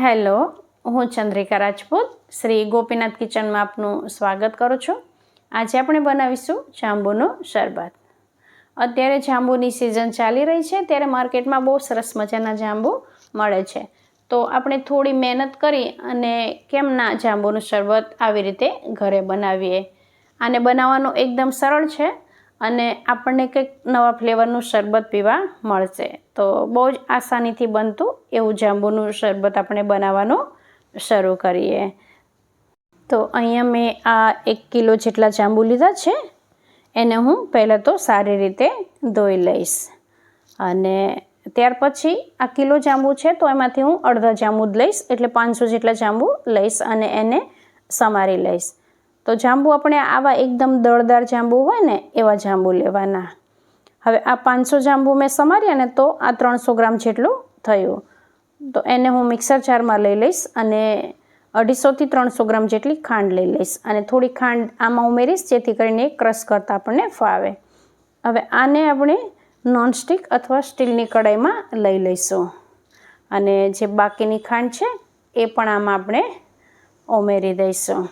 Hello, હું ચંદ્રિકા રાજપૂત, શ્રી ગોપીનાથ કિચનમાં આપનું સ્વાગત કરું છું. આજે આપણે બનાવીશું જાંબુનું શરબત. અત્યારે જાંબુની સિઝન ચાલી રહી છે, ત્યારે માર્કેટમાં બહુ સરસ મજાના જાંબુ મળે છે. તો આપણે થોડી મહેનત કરી અને કેમ ના જાંબુનું શરબત આવી રીતે ઘરે બનાવીએ. આને બનાવવાનું એકદમ સરળ છે. અને આપણને કંઈક નવા ફ્લેવરનું શરબત પીવા મળશે. તો બહુ જ આસાનીથી બનતું એવું જાંબુનું શરબત આપણે બનાવવાનું શરૂ કરીએ. તો અહીંયા મેં આ એક કિલો જેટલા જાંબુ લીધા છે. એને હું પહેલાં તો સારી રીતે ધોઈ લઈશ. અને ત્યાર પછી આ કિલો જાંબુ છે તો એમાંથી હું અડધા જાંબુ લઈશ, એટલે પાંચસો જેટલા જાંબુ લઈશ અને એને સમારી લઈશ. તો જાંબુ આપણે આવા એકદમ દળદાર જાંબુ હોય ને, એવા જાંબુ લેવાના. હવે આ પાંચસો જાંબુ મેં સમાર્યા ને તો આ ત્રણસો ગ્રામ જેટલું થયું. તો એને હું મિક્સર જારમાં લઈ લઈશ અને અઢીસોથી ત્રણસો ગ્રામ જેટલી ખાંડ લઈ લઈશ અને થોડી ખાંડ આમાં ઉમેરીશ જેથી કરીને ક્રશ કરતાં આપણને ફાવે. હવે આને આપણે નોનસ્ટિક અથવા સ્ટીલની કડાઈમાં લઈ લઈશું. અને જે બાકીની ખાંડ છે, એ પણ આમાં આપણે ઉમેરી દઈશું.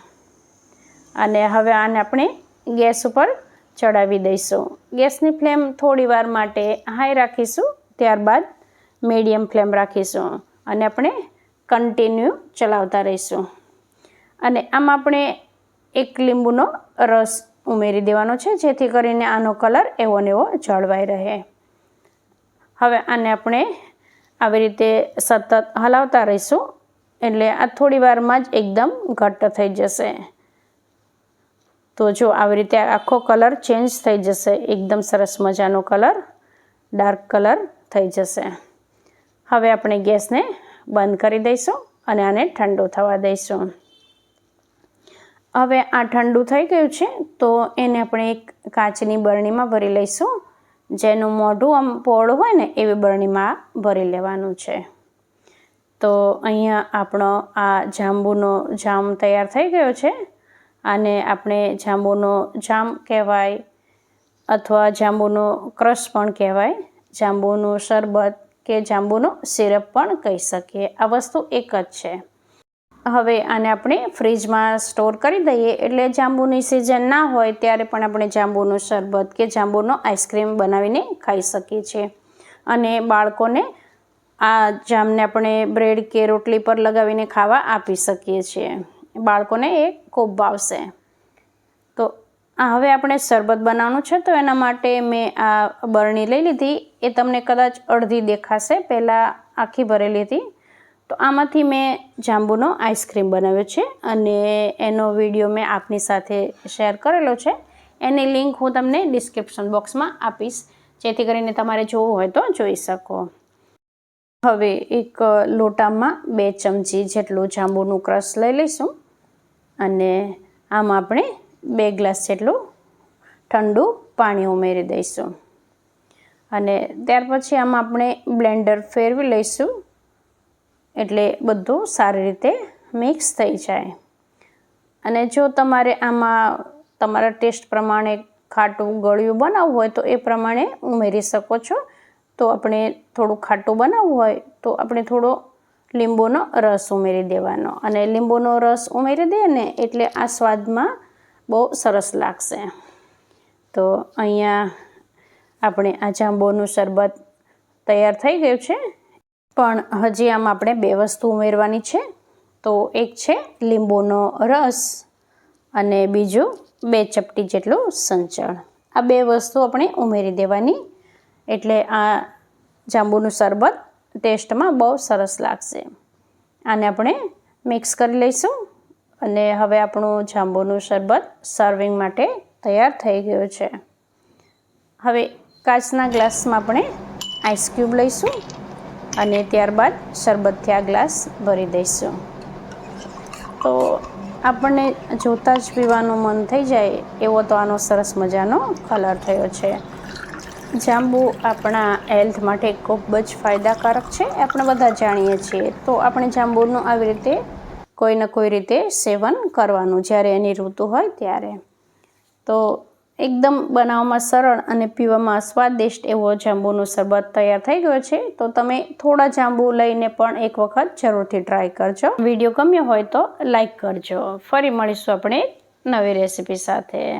અને હવે આને આપણે ગેસ ઉપર ચડાવી દઈશું. ગેસની ફ્લેમ થોડી વાર માટે હાઈ રાખીશું, ત્યારબાદ મીડિયમ ફ્લેમ રાખીશું અને આપણે કન્ટિન્યુ ચલાવતા રહીશું. અને આમાં આપણે એક લીંબુનો રસ ઉમેરી દેવાનો છે, જેથી કરીને આનો કલર એવો ને એવો જળવાઈ રહે. હવે આને આપણે આવી રીતે સતત હલાવતા રહીશું, એટલે આ થોડી વારમાં જ એકદમ ઘટ્ટ થઈ જશે. તો જો આવી રીતે આખો કલર ચેન્જ થઈ જશે, એકદમ સરસ મજાનો કલર, ડાર્ક કલર થઈ જશે. હવે આપણે ગેસને બંધ કરી દઈશું અને આને ઠંડુ થવા દઈશું. હવે આ ઠંડુ થઈ ગયું છે, તો એને આપણે એક કાચની બરણીમાં ભરી લઈશું. જેનું મોઢું આમ પહોળું હોય ને, એવી બરણીમાં ભરી લેવાનું છે. તો અહીંયા આપણો આ જાંબુનો જામ તૈયાર થઈ ગયો છે. આને આપણે જાંબુનો જામ કહેવાય અથવા જાંબુનો ક્રશ પણ કહેવાય. જાંબુનું શરબત કે જાંબુનો સિરપ પણ કહી શકીએ. આ વસ્તુ એક જ છે. હવે આને આપણે ફ્રીજમાં સ્ટોર કરી દઈએ. એટલે જાંબુની સિઝન ના હોય ત્યારે પણ આપણે જાંબુનું શરબત કે જાંબુનો આઈસ્ક્રીમ બનાવીને ખાઈ શકીએ છીએ. અને બાળકોને આ જામને આપણે બ્રેડ કે રોટલી પર લગાવીને ખાવા આપી શકીએ છીએ. બાળકોને એ ખૂબ ભાવશે તો આ હવે આપણે શરબત બનાવવાનું છે, તો એના માટે મેં આ બરણી લઈ લીધી. એ તમને કદાચ અડધી દેખાશે, પહેલાં આખી ભરેલી હતી. તો આમાંથી મેં જાંબુનો આઈસ્ક્રીમ બનાવ્યો છે અને એનો વીડિયો મેં આપની સાથે શેર કરેલો છે. એની લિંક હું તમને ડિસ્ક્રિપ્શન બોક્સમાં આપીશ, જેથી કરીને તમારે જોવું હોય તો જોઈ શકો. હવે એક લોટામાં બે ચમચી જેટલું જાંબુનું ક્રશ લઈ લઈશું. અને આમાં આપણે બે ગ્લાસ જેટલું ઠંડુ પાણી ઉમેરી દઈશું. અને ત્યાર પછી આમાં આપણે બ્લેન્ડર ફેરવી લઈશું. એટલે બધું સારી રીતે મિક્સ થઈ જાય. અને જો તમારે આમાં તમારા ટેસ્ટ પ્રમાણે ખાટું ગળ્યું બનાવવું હોય તો એ પ્રમાણે ઉમેરી શકો છો. તો આપણે થોડું ખાટું બનાવવું હોય તો આપણે થોડો લીંબુનો રસ ઉમેરી દેવાનો. અને લીંબુનો રસ ઉમેરી દે ને એટલે આ સ્વાદમાં બહુ સરસ લાગશે. તો અહીંયા આપણે આ જાંબુનું શરબત તૈયાર થઈ ગયું છે. પણ હજી આમ આપણે બે વસ્તુ ઉમેરવાની છે. તો એક છે લીંબુનો રસ અને બીજું બે ચપટી જેટલું સંચળ. આ બે વસ્તુ આપણે ઉમેરી દેવાની. એટલે આ જાંબુનું શરબત ટેસ્ટમાં બહુ સરસ લાગશે. આને આપણે મિક્સ કરી લઈશું અને હવે આપણું જાંબુનું શરબત સર્વિંગ માટે તૈયાર થઈ ગયું છે. હવે કાચના ગ્લાસમાં આપણે આઈસ ક્યુબ લઈશું અને ત્યારબાદ શરબતથી આ ગ્લાસ ભરી દઈશું. તો આપણને જોતાં જ પીવાનું મન થઈ જાય એવો તો આનો સરસ મજાનો કલર થયો છે. જાંબુ આપણા હેલ્થ માટે ખૂબ જ ફાયદાકારક છે આપણે બધા જાણીએ છીએ. તો આપણે જાંબુનું આવી રીતે કોઈ ને કોઈ રીતે સેવન કરવાનું, જ્યારે એની ઋતુ હોય ત્યારે. તો એકદમ બનાવવામાં સરળ અને પીવામાં સ્વાદિષ્ટ એવો જાંબુનો શરબત તૈયાર થઈ ગયો છે. તો તમે થોડા જાંબુ લઈને પણ એક વખત જરૂરથી ટ્રાય કરજો. વીડિયો ગમ્યો હોય તો લાઈક કરજો. ફરી મળીશું આપણે નવી રેસીપી સાથે.